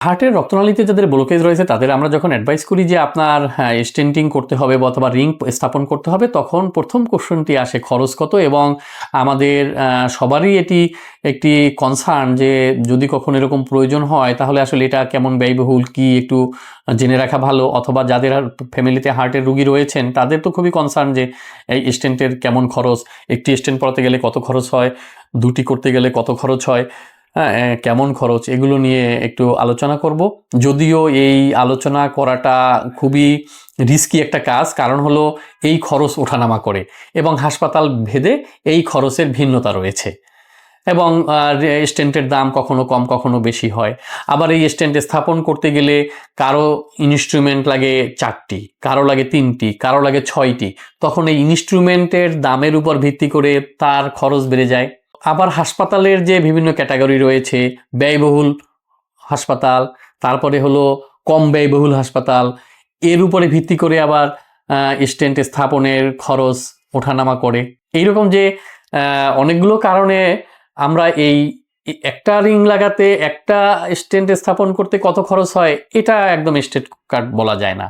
হার্টের রক্তনালীতে যাদের ব্লকেজ রয়েছে, তাদের আমরা যখন অ্যাডভাইস করি যে আপনার হ্যাঁ স্টেন্টিং করতে হবে অথবা রিং স্থাপন করতে হবে, তখন প্রথম কোশ্চেনটি আসে খরচ কত এবং আমাদের সবারই এটি একটি কনসার্ন যে যদি কখনো এরকম প্রয়োজন হয়, তাহলে আসলে এটা কেমন ব্যয়বহুল, কি একটু জেনে রাখা ভালো? অথবা যাদের ফ্যামিলিতে হার্টের রুগী রয়েছেন, তাদের তো খুবই কনসার্ন যে এই স্টেন্টের কেমন খরচ? একটি স্টেন্ট পড়াতে গেলে কত খরচ হয়? দুটি করতে গেলে কত খরচ হয় হ্যাঁ? কেমন খরচ? এগুলো নিয়ে একটু আলোচনা করব। যদিও এই আলোচনা করাটা খুবই রিস্কি একটা কাজ, কারণ হলো এই খরচ ওঠানামা করে এবং হাসপাতাল ভেদে এই খরচের ভিন্নতা রয়েছে। এবং স্টেন্টের দাম কখনো কম, কখনো বেশি হয়। আবার এই স্টেন্ট স্থাপন করতে গেলে কারও ইনস্ট্রুমেন্ট লাগে চারটি, কারও লাগে তিনটি, কারও লাগে ছয়টি। তখন এই ইনস্ট্রুমেন্টের দামের উপর ভিত্তি করে তার খরচ বেড়ে যায়। আবার হাসপাতালের যে বিভিন্ন ক্যাটাগরি রয়েছে, ব্যয়বহুল হাসপাতাল, তারপরে হলো কম ব্যয়বহুল হাসপাতাল, এর উপরে ভিত্তি করে আবার স্টেন্ট স্থাপনের খরচ ওঠানামা করে। এইরকম যে অনেকগুলো কারণে আমরা এই একটা রিং লাগাতে, একটা স্টেন্ট স্থাপন করতে কত খরচ হয়, এটা একদম স্টেট কার্ড বলা যায় না।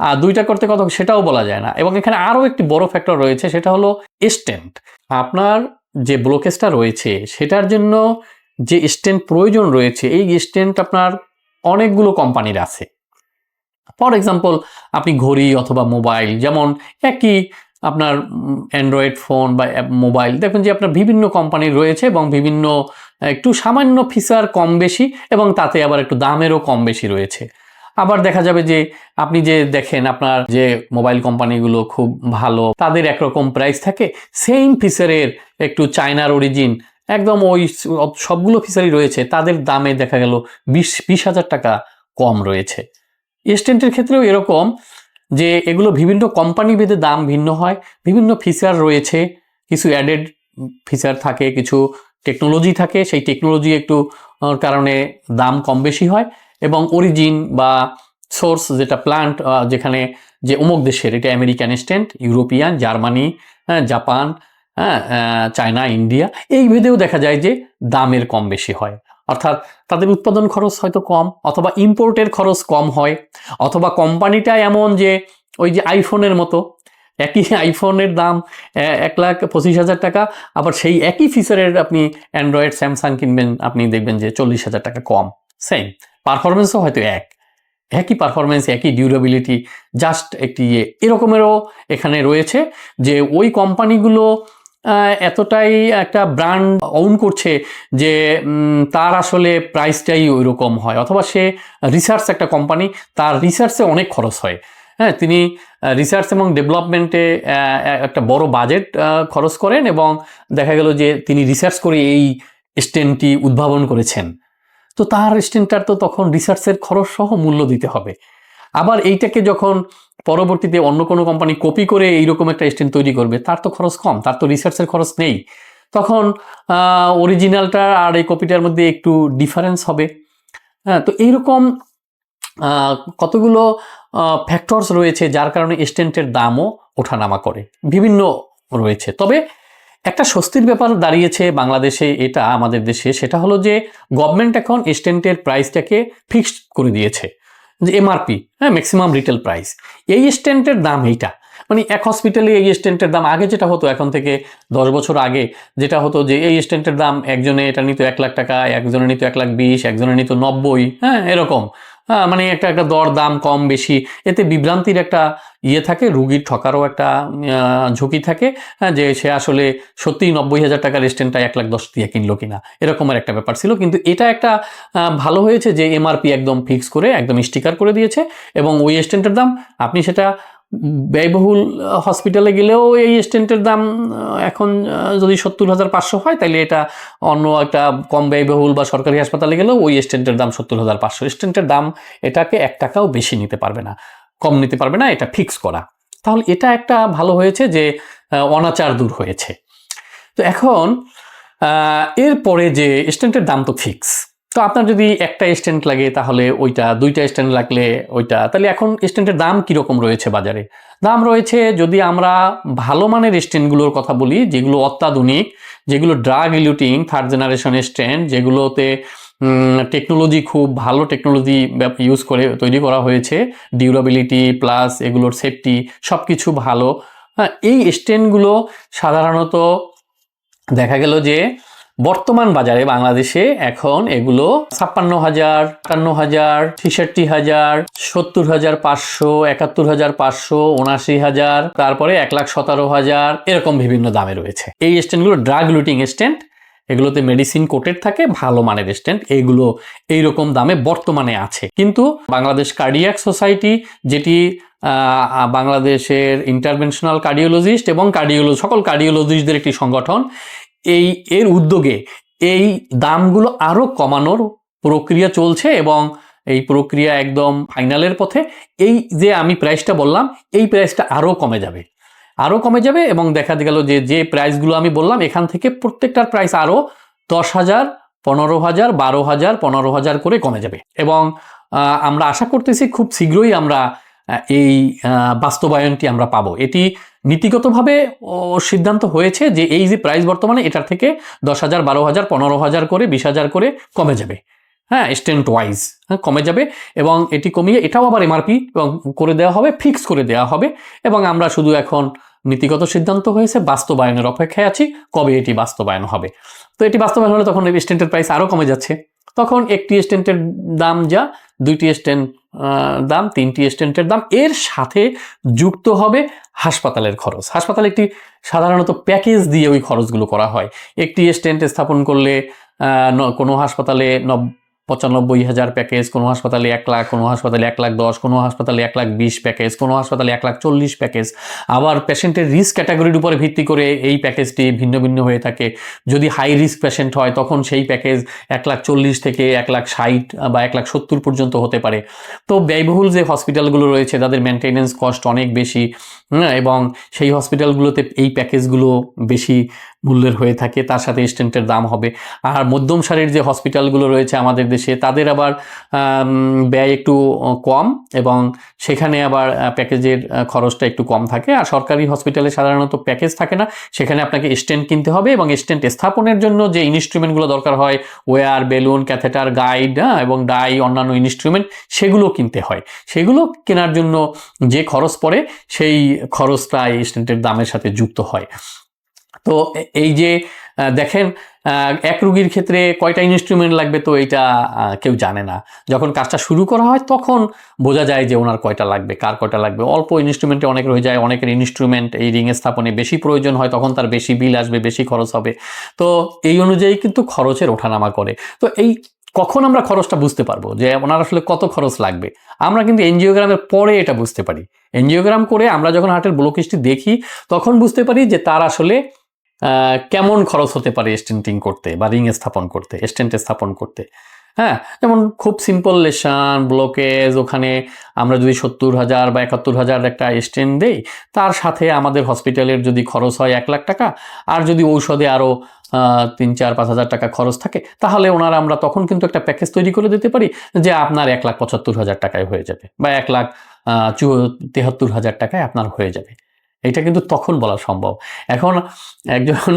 আর দুইটা করতে কত, সেটাও বলা যায় না। এবং এখানে আরও একটি বড় ফ্যাক্টর রয়েছে, সেটা হলো স্টেন্ট। আপনার যে ব্লকেজটা রয়েছে, সেটার জন্য যে স্টেন্ট প্রয়োজন রয়েছে, এই স্টেন্ট আপনার অনেকগুলো কোম্পানির আছে। ফর এক্সাম্পল, আপনি ঘড়ি অথবা মোবাইল, যেমন একই আপনার অ্যান্ড্রয়েড ফোন বা মোবাইল, দেখুন যে আপনার বিভিন্ন কোম্পানির রয়েছে এবং বিভিন্ন, একটু সামান্য ফিচার কম বেশি এবং তাতে আবার একটু দামেরও কম বেশি রয়েছে। আবার দেখা যাবে যে আপনি যে দেখেন আপনার যে মোবাইল কোম্পানিগুলো খুব ভালো, তাদের একরকম প্রাইস থাকে সেম ফিচারের একটু চায়নার অরিজিন একদম ওই সবগুলো ফিচারই রয়েছে, তাদের দামে দেখা গেল বিশ বিশ হাজার টাকা কম রয়েছে। স্টেন্টের ক্ষেত্রেও এরকম যে এগুলো বিভিন্ন কোম্পানি ভেদে দাম ভিন্ন হয়, বিভিন্ন ফিচার রয়েছে, কিছু অ্যাডেড ফিচার থাকে, কিছু টেকনোলজি থাকে, সেই টেকনোলজি একটু কারণে দাম কম বেশি হয়। অরিজিন বা সোর্স যেটা প্লান্ট যেখানে যে অমুক দেশের, এটা American stand European Germany Japan China India এই ভেদেও দেখা যায় যে দামের কম বেশি হয়। অর্থাৎ তাদের উৎপাদন খরচ হয়তো কম অথবা ইম্পোর্টের খরচ কম হয় অথবা কোম্পানিটা এমন যে ওই যে আইফোনের মতো, একই আইফোনের দাম এক লাখ পঁচিশ হাজার টাকা, আবার সেই একই ফিচারের আপনি অ্যান্ড্রয়েড স্যামসাং কিনবেন, আপনি দেখবেন যে চল্লিশ হাজার টাকা কম। সেম পারফরমেন্সও হয়তো এক। একই পারফরমেন্স একই ডিউরেবিলিটি জাস্ট একটি ইয়ে। এরকমেরও এখানে রয়েছে যে ওই কোম্পানিগুলো এতটাই একটা ব্র্যান্ড ওন করছে যে তার আসলে প্রাইসটাই ওই রকম হয়। অথবা সে রিসার্চ একটা কোম্পানি তার রিসার্চে অনেক খরচ হয়। হ্যাঁ তিনি রিসার্চ এবং ডেভেলপমেন্টে একটা বড় বাজেট খরচ করেন এবং দেখা গেল যে তিনি রিসার্চ করে এই স্টেনটি উদ্ভাবন করেছেন। তো তার স্টেনটার তো তখন রিসার্চের খরচ সহ মূল্য দিতে হবে। আবার এইটাকে যখন পরবর্তীতে অন্য কোনো কোম্পানি কপি করে এইরকম একটা স্টেন তৈরি করবে, তার তো খরচ কম, তার তো রিসার্চের খরচ নেই। তখন অরিজিনালটা আর এই কপিটার মধ্যে একটু ডিফারেন্স হবে। হ্যাঁ তো এইরকম কতগুলো ফ্যাক্টরস রয়েছে যার কারণে স্টেন্টের দামও ওঠানামা করে। বিভিন্ন রয়েছে। তবে একটা স্বস্তির ব্যাপার দাঁড়িয়েছে বাংলাদেশে এটা আমাদের দেশে, সেটা হলো যে গভর্নমেন্ট এখন স্টেন্টের প্রাইসটাকে ফিক্সড করে দিয়েছে, যে এমআরপি হ্যাঁ ম্যাক্সিমাম রিটেল প্রাইস এই স্টেন্টের দাম এইটা। মানে এক হসপিটালে এই স্টেন্টের দাম, আগে যেটা হতো, এখন থেকে দশ বছর আগে যেটা হতো যে এই স্টেন্টের দাম একজনে এটা নিত এক লাখ টাকা, একজনে নিত এক লাখ বিশ, একজনে নিত নব্বই হ্যাঁ এরকম। মানে একটা একটা দর দাম কম বেশি, এতে বিভ্রান্তির একটা ইয়ে থাকে, রুগীর ঠকারও একটা ঝুঁকি থাকে হ্যাঁ যে সে আসলে সত্যিই নব্বই হাজার টাকার রেস্টুরেন্টটা এক লাখ দশ দিয়ে কিনলো কিনা এরকমের একটা ব্যাপার ছিল। কিন্তু এটা একটা ভালো হয়েছে যে এমআরপি একদম ফিক্স করে, একদম স্টিকার করে দিয়েছে এবং ওই রেস্টুরেন্টের দাম, আপনি সেটা ব্যয়বহুল হসপিটালে গেলেও এই স্টেন্টের দাম এখন যদি সত্তর হাজার পাঁচশো হয় তাহলে এটা অন্য একটা কম ব্যয়বহুল বা সরকারি হাসপাতালে গেলেও ওই স্টেন্টের দাম সত্তর হাজার পাঁচশো। স্টেন্টের দাম এটাকে এক টাকাও বেশি নিতে পারবে না, কম নিতে পারবে না, এটা ফিক্স করা। তাহলে এটা একটা ভালো হয়েছে যে অনাচার দূর হয়েছে। তো এখন এরপরে যে স্ট্যান্ডের দাম তো ফিক্স তো আপনার যদি একটা স্ট্যান্ড লাগে, তাহলে ওইটা, দুইটা স্ট্যান্ড লাগলে ওইটা। তাহলে এখন স্ট্যান্ডের দাম কীরকম রয়েছে বাজারে? দাম রয়েছে, যদি আমরা ভালো মানের স্ট্যান্ডগুলোর কথা বলি, যেগুলো অত্যাধুনিক, যেগুলো ড্রাগ ইলুটিং থার্ড জেনারেশনের স্ট্যান্ড, যেগুলোতে টেকনোলজি খুব ভালো টেকনোলজি ইউজ করে তৈরি করা হয়েছে ডিউরাবিলিটি প্লাস এগুলোর সেফটি সব কিছু ভালো। হ্যাঁ এই স্ট্যান্ডগুলো সাধারণত দেখা গেল যে বর্তমান বাজারে বাংলাদেশে এখন এগুলো ছাপ্পান্ন হাজার আটান্ন হাজার, ছেষট্টি হাজার, সত্তর হাজার পাঁচশো, একাত্তর হাজার পাঁচশো উনাশি হাজার, তারপরে এক লাখ সতেরো হাজার, এরকম বিভিন্ন দামে রয়েছে। এই স্ট্যান্ডগুলো ড্রাগ লুটিং স্ট্যান্ড, এগুলোতে মেডিসিন কোটেড থাকে, ভালো মানের স্ট্যান্ড এইগুলো এইরকম দামে বর্তমানে আছে। কিন্তু বাংলাদেশ কার্ডিয়াক সোসাইটি, যেটি বাংলাদেশের ইন্টারভেনশনাল কার্ডিওলজিস্ট এবং কার্ডিওলজি সকল কার্ডিওলজিস্টদের একটি সংগঠন এই এর উদ্যোগে এই দামগুলো আরও কমানোর প্রক্রিয়া চলছে এবং এই প্রক্রিয়া একদম ফাইনালের পথে। এই যে আমি প্রাইসটা বললাম, এই প্রাইসটা আরও কমে যাবে। আরও কমে যাবে এবং দেখা গেল যে যে প্রাইসগুলো আমি বললাম, এখান থেকে প্রত্যেকটার প্রাইস আরও দশ হাজার, পনেরো হাজার, বারো হাজার, পনেরো হাজার করে কমে যাবে। এবং আমরা আশা করতেছি খুব শীঘ্রই আমরা এই বাস্তবায়নটি আমরা পাবো। এটি নীতিগতভাবে সিদ্ধান্ত হয়েছে যে এই যে প্রাইস বর্তমানে এটার থেকে দশ হাজার, বারো হাজার, পনেরো হাজার করে, বিশ হাজার করে কমে যাবে। হ্যাঁ স্ট্যান্ড ওয়াইজ হ্যাঁ কমে যাবে এবং এটি কমিয়ে এটাও আবার এমআরপি এবং করে দেওয়া হবে ফিক্স করে দেওয়া হবে এবং আমরা শুধু এখন নীতিগত সিদ্ধান্ত হয়েছে, বাস্তবায়নের অপেক্ষায় আছি, কবে এটি বাস্তবায়ন হবে। তো এটি বাস্তবায়ন হলে তখন স্ট্যান্ডের প্রাইস আরও কমে যাচ্ছে। তখন একটি স্ট্যান্ডের দাম যা দুইটি স্ট্যান্ড দাম তিনটি স্ট্যান্ডের দাম। এর সাথে যুক্ত হবে হাসপাতালের খরচ। হাসপাতালে একটি সাধারণত প্যাকেজ দিয়ে ওই খরচগুলো করা হয়। একটি স্ট্যান্ড স্থাপন করলে কোনো হাসপাতালে নব পঁচানব্বই হাজার প্যাকেজ কোনো হাসপাতালে এক লাখ কোনো হাসপাতালে এক লাখ দশ কোনো হাসপাতালে এক লাখ বিশ প্যাকেজ কোনো হাসপাতালে এক লাখ চল্লিশ প্যাকেজ। আবার পেশেন্টের রিস্ক ক্যাটাগরির উপরে ভিত্তি করে এই প্যাকেজটি ভিন্ন ভিন্ন হয়ে থাকে। যদি হাই রিস্ক পেশেন্ট হয় তখন সেই প্যাকেজ এক লাখ চল্লিশ থেকে এক লাখ ষাট বা এক লাখ সত্তর পর্যন্ত হতে পারে। তো ব্যয়বহুল যে হসপিটালগুলো রয়েছে তাদের মেনটেনেন্স কস্ট অনেক বেশি হ্যাঁ, এবং সেই হসপিটালগুলোতে এই প্যাকেজগুলো বেশি মূল্যের হয়ে থাকে, তার সাথে স্টেন্টের দাম হবে। আর মধ্যম সারির যে হসপিটালগুলো রয়েছে আমাদের দেশে, তাদের আবার ব্যয় একটু কম এবং সেখানে আবার প্যাকেজের খরচটা একটু কম থাকে। আর সরকারি হসপিটালে সাধারণত প্যাকেজ থাকে না, সেখানে আপনাকে স্টেন্ট কিনতে হবে এবং স্টেন্ট স্থাপনের জন্য যে ইনস্ট্রুমেন্টগুলো দরকার হয় ওয়ার বেলুন ক্যাথেটার গাইড এবং ডাই অন্যান্য ইনস্ট্রুমেন্ট সেগুলো কিনতে হয়। সেগুলো কেনার জন্য যে খরচ পড়ে, সেই খরচটা এই স্টেন্টের দামের সাথে যুক্ত হয়। তো এই যে দেখেন এক রুগীর ক্ষেত্রে কয়টা ইনস্ট্রুমেন্ট লাগবে তো এইটা কেউ জানে না। যখন কাজটা শুরু করা হয় তখন বোঝা যায় যে ওনার কয়টা লাগবে, কার কয়টা লাগবে। অল্প ইনস্ট্রুমেন্টে অনেক রয়ে যায়, অনেকের ইনস্ট্রুমেন্ট এই রিং স্থাপনে বেশি প্রয়োজন হয়, তখন তার বেশি বিল আসবে, বেশি খরচ হবে। তো এই অনুযায়ী কিন্তু খরচের ওঠানামা করে। তো এই কখন আমরা খরচটা বুঝতে পারব? যে ওনার আসলে কত খরচ লাগবে? আমরা কিন্তু এনজিওগ্রামের পরে এটা বুঝতে পারি। এনজিওগ্রাম করে আমরা যখন হার্টের ব্লকেজটি দেখি, তখন বুঝতে পারি যে তার আসলে কেমন খরচ হতে পারে স্টেন্টিং করতে বা রিং স্থাপন করতে স্টেন্ট স্থাপন করতে? হ্যাঁ যেমন খুব সিম্পল লেশন ব্লকেজ ওখানে আমরা যদি সত্তর হাজার বা একাত্তর হাজার একটা স্টেন্ট দেই, তার সাথে আমাদের হসপিটালের যদি খরচ হয় এক লাখ টাকা, আর যদি ঔষধে আরও তিন, চার, পাঁচ হাজার টাকা খরচ থাকে, তাহলে ওনারা আমরা তখন কিন্তু একটা প্যাকেজ তৈরি করে দিতে পারি যে আপনার এক লাখ পঁচাত্তর হাজার টাকায় হয়ে যাবে বা এক লাখ তেহাত্তর হাজার টাকায় আপনার হয়ে যাবে। এটা কিন্তু তখন বলা সম্ভব। এখন একজন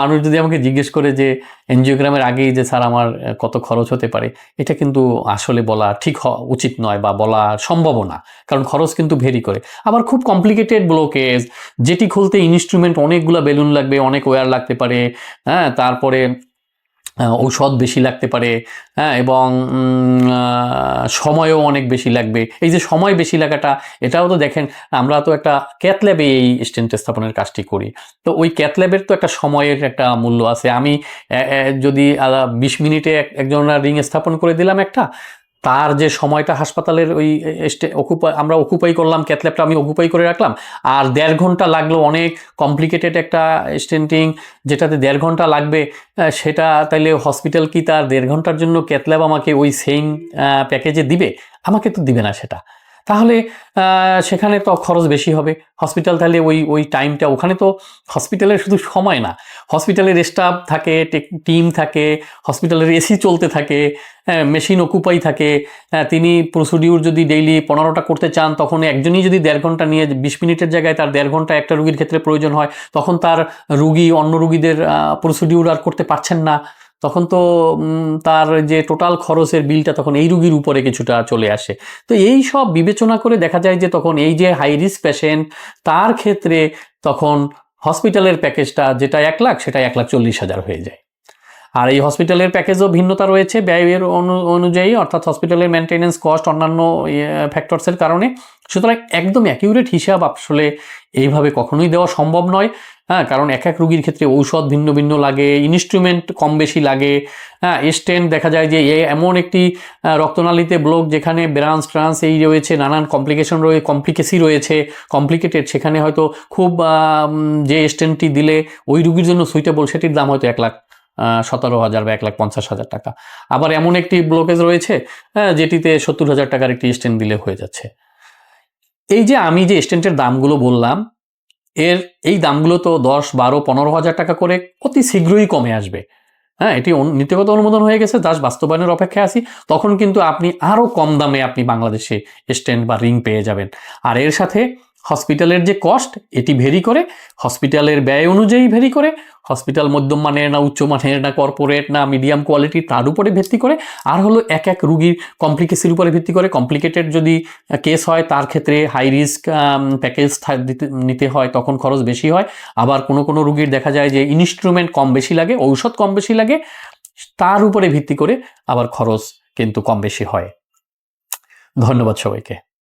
মানুষ যদি আমাকে জিজ্ঞেস করে যে, এনজিওগ্রামের আগেই যে স্যার আমার কত খরচ হতে পারে? এটা কিন্তু আসলে বলা ঠিক উচিত নয় বা বলা সম্ভবও না। কারণ খরচ কিন্তু ভেরি করে। আবার খুব কমপ্লিকেটেড ব্লকেজ যেটি খুলতে ইনস্ট্রুমেন্ট অনেকগুলো বেলুন লাগবে, অনেক ওয়্যার লাগতে পারে হ্যাঁ তারপরে ঔষধ বেশি লাগতে পারে হ্যাঁ এবং সময়ও অনেক বেশি লাগবে। এই যে সময় বেশি লাগাটা, এটাও তো দেখেন, আমরা তো একটা ক্যাথল্যাবে এই স্টেন্ট স্থাপনের কাজটি করি। তো ওই ক্যাথল্যাবের তো একটা সময়ের একটা মূল্য আছে। আমি যদি বিশ মিনিটে এক- একজনের রিং স্থাপন করে দিলাম একটা তার যে সময়টা হাসপাতালের ওই অকুপাই আমরা অকুপাই করলাম ক্যাথল্যাবটা আমি অকুপাই করে রাখলাম, আর দেড় ঘণ্টা লাগল অনেক কমপ্লিকেটেড একটা স্টেন্টিং যেটাতে দেড় ঘণ্টা লাগবে সেটা তাইলে হসপিটাল কি তার দেড় ঘণ্টার জন্য ক্যাথল্যাব আমাকে ওই সেম প্যাকেজে দিবে? আমাকে তো দিবে না সেটা। তাহলে সেখানে তো খরচ বেশি হবে। হসপিটাল তাহলে ওই ওই টাইমটা ওখানে তো হসপিটালের শুধু সময় না। হসপিটালের স্টাফ থাকে টিম থাকে হসপিটালের এসি চলতে থাকে মেশিন অকুপাই থাকে। হ্যাঁ, তিনি প্রসিডিউর যদি ডেইলি পনেরোটা করতে চান তখন একজনই যদি দেড় ঘণ্টা নিয়ে বিশ মিনিটের জায়গায় তার দেড় ঘণ্টা একটা রুগীর ক্ষেত্রে প্রয়োজন হয় তখন তার রুগী অন্য রুগীদের প্রসিডিউর আর করতে পারছেন না। তখন তো তার যে টোটাল খরচের বিলটা তখন এই রুগীর উপরে কিছুটা চলে আসে। তো এই সব বিবেচনা করে দেখা যায় যে তখন এই যে হাই রিস্ক পেশেন্ট তার ক্ষেত্রে তখন হসপিটালের প্যাকেজটা যেটা এক লাখ সেটা এক লাখ চল্লিশ হাজার হয়ে যায়। আর এই হসপিটালের প্যাকেজও ভিন্নতা রয়েছে, ব্যয়ের অনু- অনুযায়ী, অর্থাৎ হসপিটালের মেনটেনেন্স কস্ট অন্যান্য ফ্যাক্টরসের কারণে। সুতরাং একদম অ্যাকিউরেট হিসাব আসলে এইভাবে কখনোই দেওয়া সম্ভব নয়। হ্যাঁ কারণ এক এক রুগীর ক্ষেত্রে ঔষধ ভিন্ন ভিন্ন লাগে ইনস্ট্রুমেন্ট কম বেশি লাগে। হ্যাঁ স্টেন্ট দেখা যায় যে এমন একটি রক্তনালীতে ব্লক যেখানে ব্রাঞ্চ ট্রান্স এই রয়েছে, নানান কমপ্লিকেশন রয়েছে কমপ্লিকেসি রয়েছে কমপ্লিকেটেড সেখানে হয়তো খুব যে স্টেন্টটি দিলে ওই রুগীর জন্য সুইটেবল সেটির দাম হয়তো এক লাখ সতেরো হাজার বা এক লাখ পঞ্চাশ হাজার টাকা। আবার এমন একটি ব্লকেজ রয়েছে হ্যাঁ, যেটিতে সত্তর হাজার টাকার একটি স্টেন্ট দিলে হয়ে যাচ্ছে। এই যে আমি যে স্টেন্টের দামগুলো বললাম এর এই দামগুলো তো দশ বারো পনেরো হাজার টাকা করে অতি শীঘ্রই কমে আসবে। হ্যাঁ এটি নীতিগত অনুমোদন হয়ে গেছে দাস বাস্তবায়নের অপেক্ষায় আছি। তখন কিন্তু আপনি আরও কম দামে আপনি বাংলাদেশে স্ট্যান্ড বা রিং পেয়ে যাবেন। আর এর সাথে হসপিটালের যে কস্ট এটি ভেরি করে। হসপিটালের ব্যয় অনুযায়ী ভেরি করে। হসপিটাল মধ্যম মানের না, উচ্চ মানের না কর্পোরেট না মিডিয়াম কোয়ালিটি তার উপরে ভিত্তি করে। আর হলো এক এক রুগীর কমপ্লিকেসির উপরে ভিত্তি করে। কমপ্লিকেটেড যদি কেস হয়, তার ক্ষেত্রে হাই রিস্ক প্যাকেজ নিতে হয়, তখন খরচ বেশি হয়। আবার কোনো কোনো রুগীর দেখা যায় যে ইনস্ট্রুমেন্ট কম বেশি লাগে, ঔষধ কম বেশি লাগে, তার উপরে ভিত্তি করে আবার খরচ কিন্তু কম বেশি হয়। ধন্যবাদ সবাইকে।